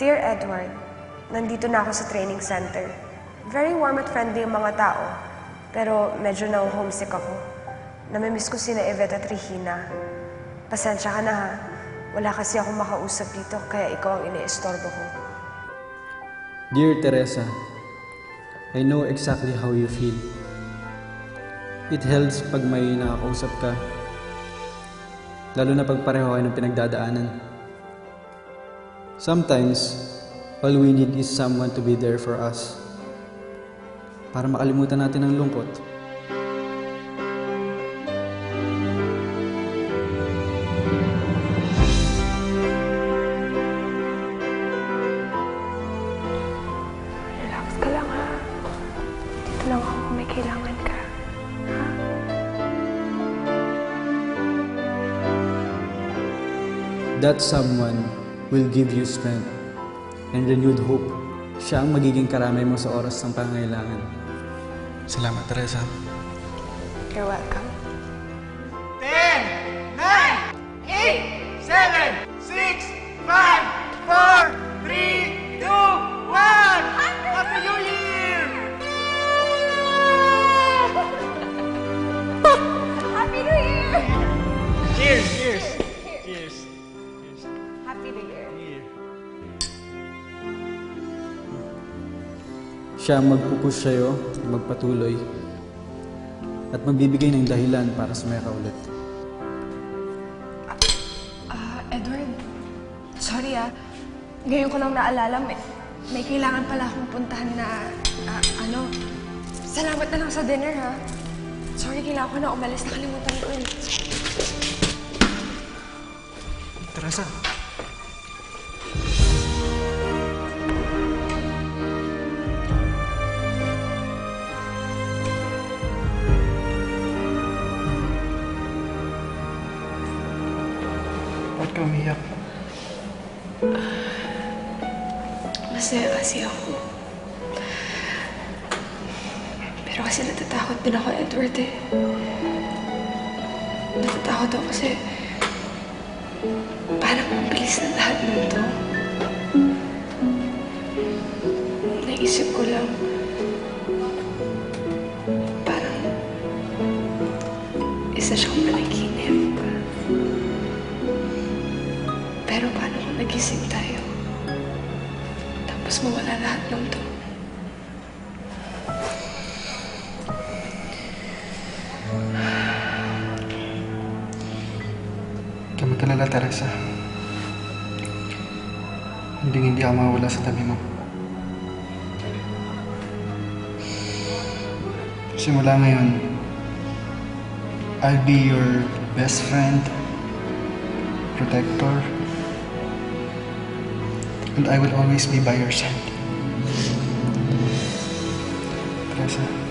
Dear Edward, nandito na ako sa training center. Very warm at friendly yung mga tao, pero medyo na homesick ako. Namimiss ko sina Yvette at Regina. Pasensya ka na ha. Wala kasi akong makausap dito, kaya ikaw ang iniistorbo ko. Dear Teresa, I know exactly how you feel. It helps pag may nakakausap ka. Lalo na pag pareho kayo ng pinagdadaanan. Sometimes, all we need is someone to be there for us. Para makalimutan natin ang lungkot. Relax ka lang ha. Dito lang ako kung may kailangan ka. That someone will give you strength and renewed hope. Siya ang magiging karamay mo sa oras ng pangailangan. Salamat, Teresa. You're welcome. 10, 9, 8, 7, 6, 5, Siya ang magpupush sa'yo, magpatuloy, at magbibigay ng dahilan para sumaya ka ulit. Ah, Edward. Sorry ah. Ngayon ko lang naalala, may, may kailangan pala akong puntahan na, ah, ano, salamat na lang sa dinner ha. Sorry, kailangan ko na umalis. Nakalimutan ko eh. Teresa! Umiyak? Masaya kasi ako. Pero kasi natatakot din ako, Edward eh. Natatakot ako kasi parang ang bilis ng lahat nito. Naisip ko lang, parang isa siyang panaginip. Nagising tayo? Tapos mawala lahat ng to. Huwag ka Teresa. Hindi hindi ako mawala sa tabi mo. Simula ngayon, I'll be your best friend, protector, and I will always be by your side. Teresa,